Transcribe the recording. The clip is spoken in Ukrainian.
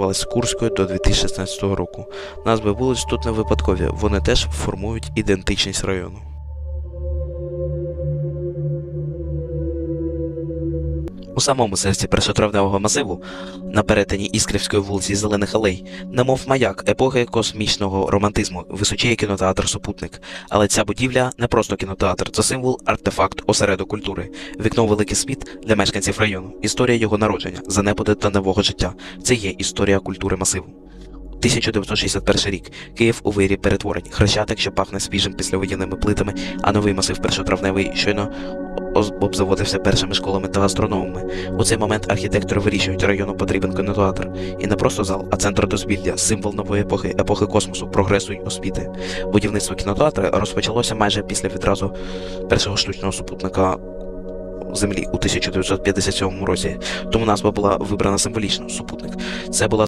називалась Курською до 2016 року. Назви вулиць тут не випадкові, вони теж формують ідентичність району. У самому серці першотравневого масиву, на перетині Іскрівської вулиці Зелених алей, немов маяк епохи космічного романтизму, височіє кінотеатр Супутник. Але ця будівля не просто кінотеатр, це символ, артефакт, осередок культури, вікно великий світ для мешканців району, історія його народження, занепади та нового життя. Це є історія культури масиву. 1961 рік. Київ у вирі перетворень. Хрещатик, що пахне свіжим післявоєнними плитами, а новий масив першотравневий щойно обзаводився першими школами та гастрономами. У цей момент архітектори вирішують, району потрібен кінотеатр. І не просто зал, а центр дозвілля, символ нової епохи, епохи космосу, прогресу й освіти. Будівництво кінотеатру розпочалося майже після відразу першого штучного супутника Землі у 1957 році. Тому назва була вибрана символічно супутник. Це була